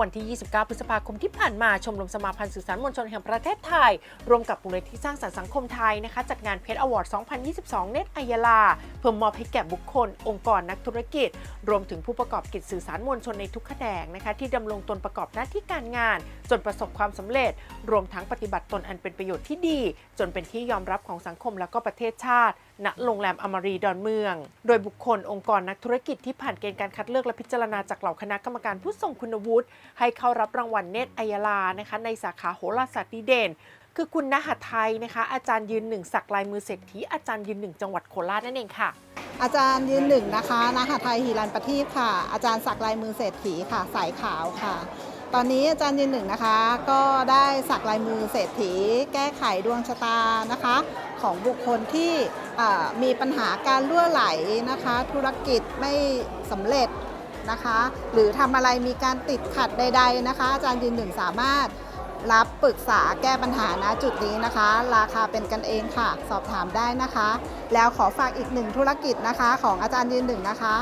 วันที่ 29 พฤษภาคมที่ผ่านมาชมรมสมาพันธ์สื่อสารมวลชนแห่งประเทศไทย ร่วมกับมูลนิธิสร้างสรรค์สังคมไทยนะคะจัดงานเพชรอวอร์ด 2022 เนตอัยลา เพื่อมอบให้แก่บุคคล องค์กรนักธุรกิจ รวมถึงผู้ประกอบกิจสื่อสารมวลชนในทุกแขนงนะคะที่ดำรงตนประกอบหน้าที่การงาน จนประสบความสำเร็จ รวมทั้งปฏิบัติตนอันเป็นประโยชน์ที่ดี จนเป็นที่ยอมรับของสังคมและก็ประเทศชาติ ณโรงแรมอมรีดอนเมือง โดยบุคคลองค์กรนักธุรกิจที่ผ่านเกณฑ์การคัดเลือกและพิจารณาจากเหล่าคณะกรรมการผู้ทรงคุณวุฒิให้เข้ารับรางวัลเนตรอัยลานะคะในสาขาโหราศาสตร์ดีเด่นคือคุณนหัไทยนะคะ อาจารย์ยืนหนึ่งสักลายมือเศรษฐีอาจารย์ยืนหนึ่งจังหวัดโคราชนั่นเองค่ะ อาจารย์ยืนหนึ่งนะคะนหไทยฮิรันประทีปค่ะ อาจารย์สักลายมือเศรษฐีค่ะ สายขาวค่ะ ตอนนี้อาจารย์ยืนหนึ่งนะคะ ก็ได้สักลายมือเศรษฐี แก้ไขดวงชะตานะคะ ของบุคคลที่มีปัญหาการล่วไหลนะคะ ธุรกิจไม่สำเร็จนะคะ หรือทำอะไรมีการติดขัดใด ๆนะคะ อาจารย์ยืนหนึ่งสามารถรับปรึกษาแก้ปัญหาณจุดนี้นะคะ ราคาเป็นกันเองค่ะ สอบถามได้นะคะ แล้วขอฝากอีกหนึ่งธุรกิจนะคะ ของอาจารย์ยืนหนึ่งนะคะ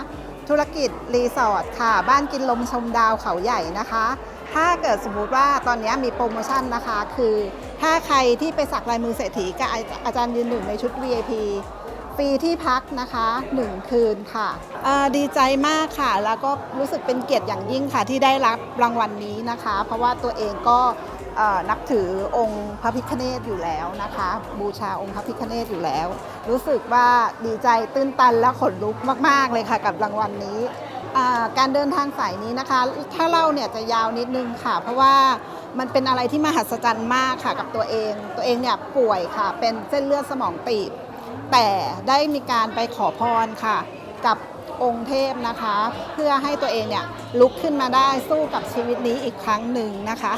ธุรกิจรีสอร์ทค่ะ บ้านกินลมชมดาวเขาใหญ่นะคะ ถ้าเกิดสมมุติว่าตอนนี้มีโปรโมชั่นนะคะ คือถ้าใครที่ไปสักลายมือเศรษฐีกับอาจารย์ยืนหนึ่งในชุด VIP ฟรีที่พักนะคะ 1 คืนค่ะดีใจมากค่ะ แล้วก็รู้สึกเป็นเกียรติอย่างยิ่งค่ะ ที่ได้รับรางวัลนนี้นะคะ เพราะว่าตัวเองก็นับถือองค์พระพิฆเนศอยู่แล้วนะคะ บูชาองค์พระพิฆเนศอยู่แล้ว รู้สึกว่าดีใจตื้นตันและขนลุกมาก ๆ เลยค่ะ กับรางวัลนนี้ การเดินทางสายนี้นะคะ ถ้าเล่าเนี่ยจะยาวนิดนึงค่ะ เพราะว่ามันเป็นอะไรที่มหัศจรรย์มากค่ะกับตัวเอง ตัวเองเนี่ยป่วยค่ะ เป็นเส้นเลือดสมองตีบ แต่ได้มีการไปขอพรค่ะ กับองค์เทพนะคะ เพื่อให้ตัวเองเนี่ยลุกขึ้นมาได้สู้กับชีวิตนี้อีกครั้งหนึ่งนะคะ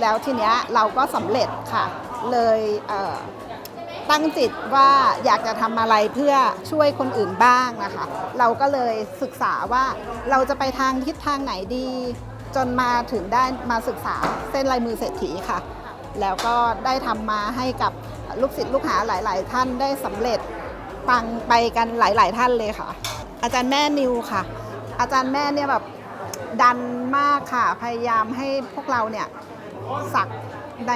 แล้วทีเนี้ยเราก็สำเร็จค่ะ เลยเตั้งจิตว่าอยากจะทำอะไรเพื่อช่วยคนอื่นบ้างนะคะ เราก็เลยศึกษาว่าเราจะไปทางทิศทางไหนดี จนมาถึงได้มาศึกษาเส้นลายมือเศรษฐีค่ะ แล้วก็ได้ทำมาให้กับลูกศิษย์ลูกหาหลาย ๆ ท่านได้สำเร็จปังไปกันหลาย ๆ ท่านเลยค่ะ อาจารย์แม่นิวค่ะ อาจารย์แม่เนี่ยแบบดันมากค่ะพยายามให้พวกเราเนี่ยสักใน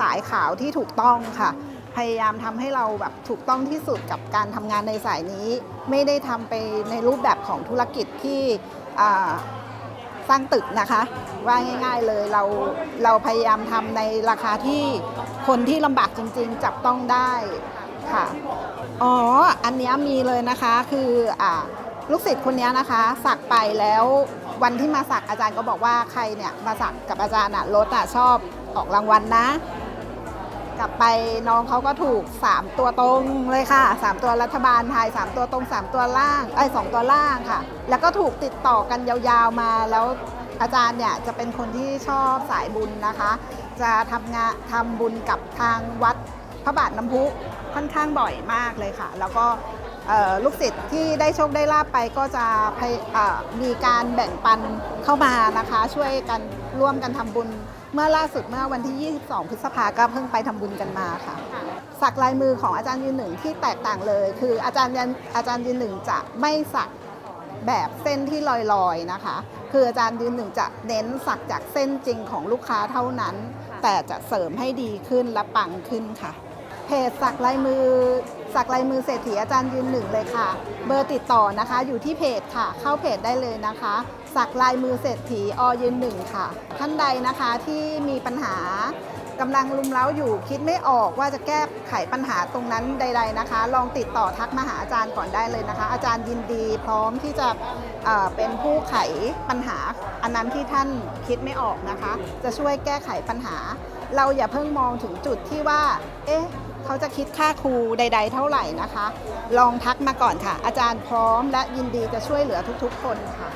สายขาวที่ถูกต้องค่ะ พยายามทำให้เราแบบถูกต้องที่สุดกับการทำงานในสายนี้ ไม่ได้ทำไปในรูปแบบของธุรกิจที่สร้างตึกนะคะ ว่าง่าย ๆเลยเราเราพยายามทำในราคาที่คนที่ลำบากจริง ๆ จับต้องได้ค่ะอ๋ออันเนี้ยมีเลยนะคะคืออลูกศิษย์คนนี้นะคะ สักไปแล้ววันที่มาสักอาจารย์ก็บอกว่าใครเนี่ยมาสักกับอาจารย์อะรถอะชอบออกรางวัลนะ กลับไปน้องเขาก็ถูก 3 ตัวตรงเลยค่ะ 3 ตัวรัฐบาลไทย 3 ตัวตรง 3 ตัวล่างไอ้สองตัวล่างค่ะ แล้วก็ถูกติดต่อกันยาวๆมาแล้วอาจารย์เนี่ยจะเป็นคนที่ชอบสายบุญนะคะ จะทำงานทำบุญกับทางวัดพระบาทน้ำพุค่อนข้างบ่อยมากเลยค่ะ แล้วก็ลูกศิษย์ที่ได้โชคได้ลาบไปก็จะมีการแบ่งปันเข้ามานะคะ ช่วยกันร่วมกันทำบุญ เมื่อล่าสุดเมื่อวันที่ 22 พฤษภาก็เพิ่งไปทำบุญกันมาค่ะ สักลายมือของอาจารย์ยืนหนึ่งที่แตกต่างเลย คืออาจารย์อาจารย์ยืนหนึ่งจะไม่สักแบบเส้นที่ลอยๆนะคะ คืออาจารย์ยืนหนึ่งจะเน้นสักจากเส้นจริงของลูกค้าเท่านั้น แต่จะเสริมให้ดีขึ้นและปังขึ้นค่ะเพจสักลายมือ สักลายมือเศรษฐีอาจารย์ยืนหนึ่งเลยค่ะ เบอร์ติดต่อนะคะ อยู่ที่เพจค่ะ เข้าเพจได้เลยนะคะ สักลายมือเศรษฐีอยืนหนึ่งค่ะ ท่านใดนะคะที่มีปัญหากำลังลุมเล้าอยู่คิดไม่ออกว่าจะแก้ไขปัญหาตรงนั้นใด ๆนะคะ ลองติดต่อทักมาหาอาจารย์ก่อนได้เลยนะคะ อาจารย์ยินดีพร้อมที่จะเเป็นผู้ไขปัญหา อันนั้นที่ท่านคิดไม่ออกนะคะ จะช่วยแก้ไขปัญหา เราอย่าเพิ่งมองถึงจุดที่ว่า เอ๊ะ เขาจะคิดค่าครูใด ๆ เท่าไหร่นะคะ ลองทักมาก่อนค่ะ อาจารย์พร้อมและยินดีจะช่วยเหลือทุกๆ คนค่ะ